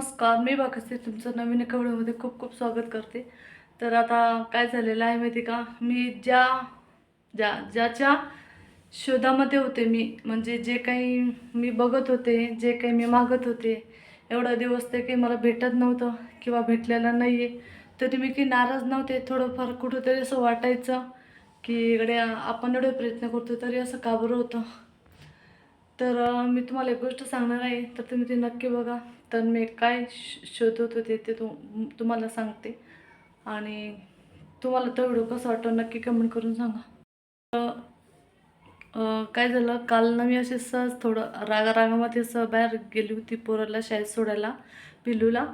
नमस्कार मी भाकसी तुमचं नवीन एका व्हिडिओमध्ये खूप खूप स्वागत करते. तर आता काय झालेलं आहे माहिती का? मी ज्या ज्या ज्याच्या शोधामध्ये होते मी म्हणजे जे काही मी बघत होते जे काही मी मागत होते एवढा दिवस ते काही मला भेटत नव्हतं किंवा भेटलेलं नाही आहे तरी मी काही नाराज नव्हते थोडंफार कुठंतरी असं वाटायचं की इकडे आपण एवढे प्रयत्न करतो तरी असं का बरं होतं? तर मी तुम्हाला एक गोष्ट सांगणार आहे. तर तुम्ही ते नक्की बघा. तर मी काय श- शोधत होते ते तु तुम्हाला सांगते. आणि तुम्हाला तो व्हिडिओ कसा वाटतो नक्की कमेंट करून सांगा. तर, काय झालं? काल ना मी असे सहज थोडं रागा रागामध्ये बाहेर गेली होती पोराला शाळेत सोडायला पिल्लूला.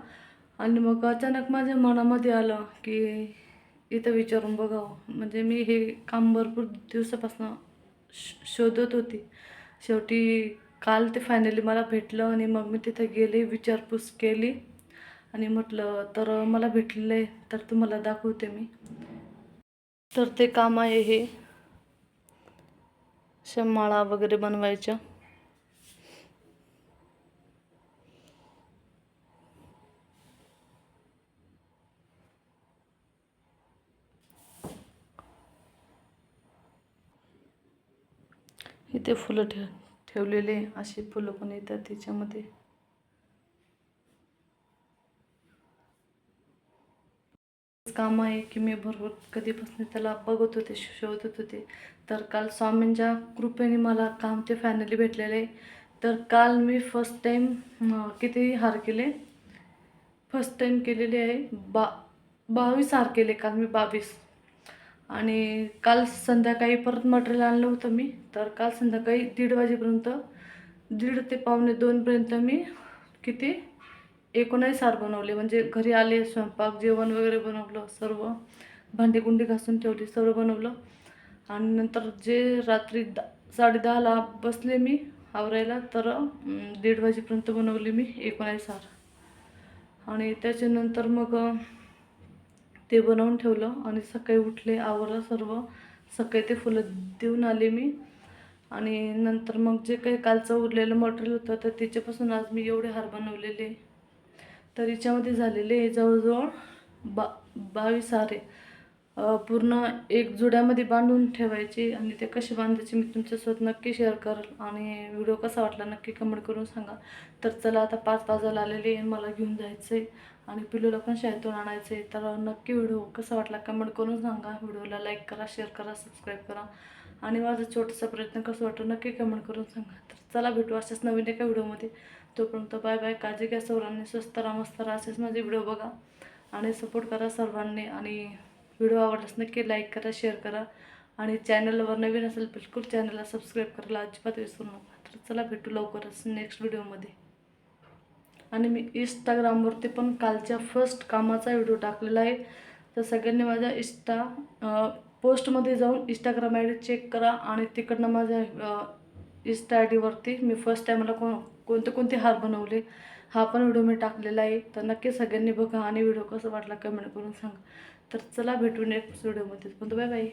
आणि मग अचानक माझ्या मनामध्ये आलं की इथं विचारून बघावं. म्हणजे मी हे काम भरपूर दिवसापासून श शोधत होती. शेवटी काल ते फायनली मला भेटलं आणि मग मी तिथे गेले विचारपूस केली. आणि म्हटलं तर मला भेटलेलं आहे तर तुम्हाला दाखवते मी. तर ते काम आहे हे. शमाळा वगैरे बनवायच्या. इथे फुलं ठेव ठेवलेले अशी फुलं पण येतात त्याच्यामध्ये. काम आहे की मी भरपूर कधीपासून त्याला बघत होते शोधत होते. तर काल स्वामींच्या कृपेने मला काम ते फायनली भेटलेले. आहे. तर काल मी फर्स्ट टाईम किती हार केले? फर्स्ट टाईम केलेले आहे. बा बावीस हार केले काल मी बावीस. आणि काल संध्याकाळी परत मटेरियल आणलं होतं मी. तर काल संध्याकाळी दीड वाजेपर्यंत दीड ते पावणे दोनपर्यंत मी किती? एकोणावीस हार बनवले. म्हणजे घरी आले स्वयंपाक जेवण वगैरे बनवलं सर्व भांडीकुंडी घासून ठेवली सर्व बनवलं. आणि नंतर जे रात्री द साडे दहाला बसले मी आवरायला तर दीड वाजेपर्यंत बनवले मी एकोणावीस हार. आणि त्याच्यानंतर मग ते बनवून ठेवलं आणि सकाळी उठले आवरलं सर्व. सकाळी ते फुलं देऊन आले मी. आणि नंतर मग जे काही कालचं उरलेलं मटेरियल होतं तर त्याच्यापासून आज मी एवढे हार बनवलेले. तर याच्यामध्ये झालेले जवळजवळ बा बावीस हार आहे. पूर्ण एक जुड्यामध्ये बांधून ठेवायचे आणि ते कसे बांधायचे मी तुमच्यासोबत नक्की शेअर करेल आणि व्हिडिओ कसा वाटला नक्की कमेंट करून सांगा. तर चला आता पाच वाजायला आलेले आहे मला घेऊन जायचं आहे आणि पिलूला पण शाळेतून आणायचं आहे तर नक्की व्हिडिओ कसा वाटला कमेंट करून सांगा. व्हिडिओला लाईक करा शेअर करा सबस्क्राईब करा आणि माझा छोटासा प्रयत्न कसं वाटतो नक्की कमेंट करून सांगा. तर चला भेटू अशाच नवीन एका व्हिडिओमध्ये तोपर्यंत बाय बाय काळजी घ्या सर्वांनी स्वस्त राहा मस्त राहा असेच माझे व्हिडिओ बघा. आणि सपोर्ट करा सर्वांनी आणि व्हिडिओ आवडल्यास नक्की लाईक करा शेअर करा. आणि चॅनलवर नवीन असेल बिलकुल चॅनलला सबस्क्राईब करायला अजिबात विसरू नका. तर चला भेटू लवकरच नेक्स्ट व्हिडिओमध्ये आणि मी इंस्टाग्रामवरती पण कालच्या फर्स्ट कामाचा व्हिडिओ टाकलेला आहे. तर सगळ्यांनी माझ्या इंस्टा पोस्टमध्ये जाऊन इंस्टाग्राम आय डी चेक करा आणि तिकडनं माझ्या इंस्टा आय डीवरती मी फर्स्ट टाईमला कोण कोणते कोणते हार बनवले हा पण व्हिडिओ मी टाकलेला आहे. तर नक्की सगळ्यांनी बघा आणि व्हिडिओ कसा वाटला कमेंट करून सांगा. तर चला भेटू नेक्स्ट व्हिडिओमध्ये पण बाय बाय.